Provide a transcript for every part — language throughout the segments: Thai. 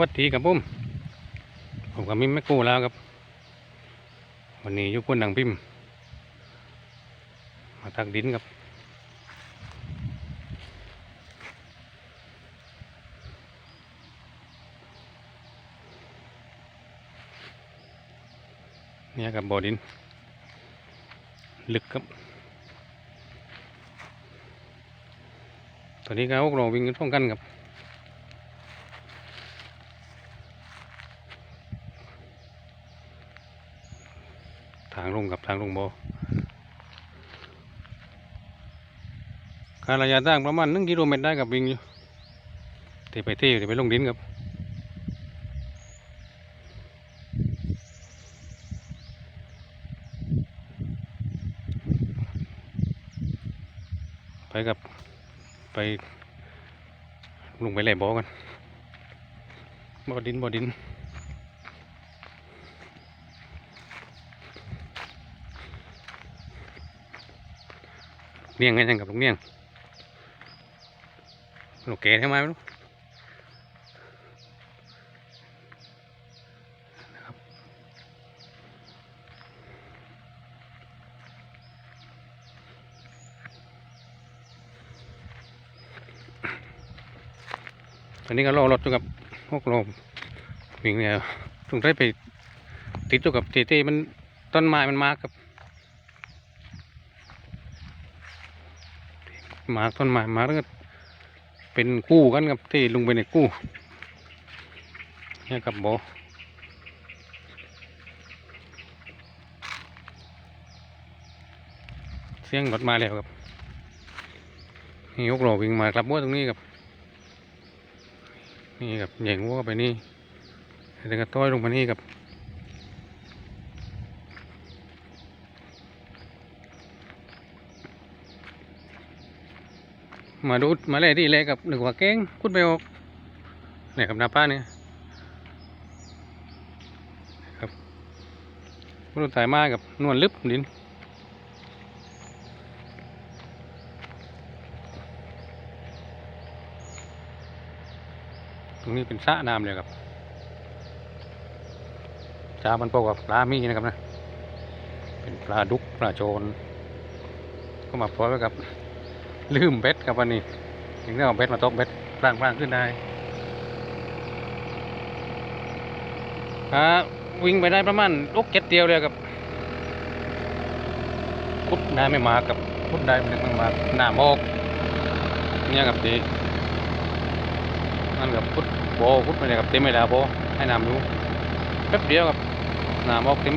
วัดดีครับผมผมกับมิมแม่กู้แล้วครับ วันนี้ยุคนหนังพิมพ์ มาตักดินครับเนี่ยกับบ่อดิน ลึกครับตอนนี้ก็พวกเราวิ่งกันท่องกันครับ ทางลงกับทางลงบ่การระยะทางประมาณหนึ่งกิโลเมตรได้กับวิ่งอยู่ที่ไปที่ที่ไปลงดินครับไปกับไปลงไปแหล่บ่อกันบ่อดินบ่อดิน เนียงไงยังกับลูกเนียงลูกแกทำไมไหม่รู้นะครับตอนนี้ก็รอรถอยู่กับพวกเราวิ่งเนี่ยตรงได้ไปติดอยู่กับเจเจมันต้นไม้มันมากับ มาต้นไม้หมาแล้วก็เป็นคู่กันกับที่ลุงไปในคู่เนี่ยกับโบเสียงรถมาแล้วครับนี่ยกโลวิ่งมากลับวัวตรงนี้ครับ นี่ครับแย่งวัวไปนี่แล้วก็ต้อยลงมานี่ครับ มาดูมาเลยที่เลยกับหนึ่งว่าเก้งคุดไปออกเนี่ยกับนาป้าเนี่ยครับรูถ่ายมากับนวลลึบดินตรงนี้เป็นสระน้ำเลยครับจามันพบกับปลามีนะครับนะ เป็นปลาดุกปลาโจรก็มาพร้อมไว้กับ ลืมเบ็ดครับวันนี้ถึงได้เอาเบ็ดมาตกเบ็ดพลางพลางขึ้นได้ครับวิ่งไปได้ประมาณลูกเจ็ดเดียวเลยครับพุดได้ไม่มากับพุดได้ไม่มาหน้าโมกเนี่ยกับดีนั่นกับพุดโบพุดไปเลยกับเต็มไม่แล้วโบให้น้ำดูแป๊บเดียวครับหน้าโมกเต็ม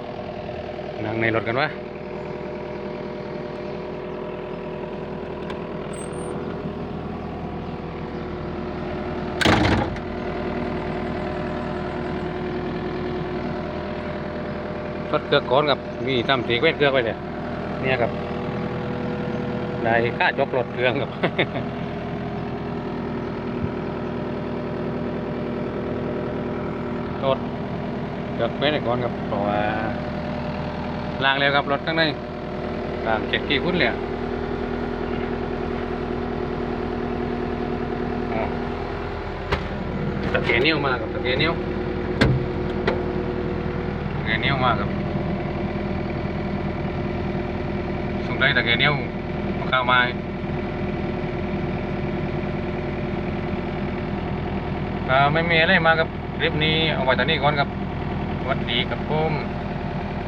นั่งในรถกันวะรถเกือกก้อนกับมีทำสีเวทเกือกไปเลยเนี่ยครับได้ค่าจกรถเครื่องครับรถเกือบไม่ได้ก่อนครับเพราะว่า ล้างแล้วครับรถข้างในล้างเจ็ดกี่พุ่นเลยอ๋อตะเกียนิ้วมาครับตะเกียนิ้วตะเกียนิ้วมาครับส่งได้ตะเกียนิ้วมาเข้ามาอ่าไม่มีอะไรมาครับคลิปนี้เอาไว้ตอนนี้ก่อนครับสวัสดีครับผม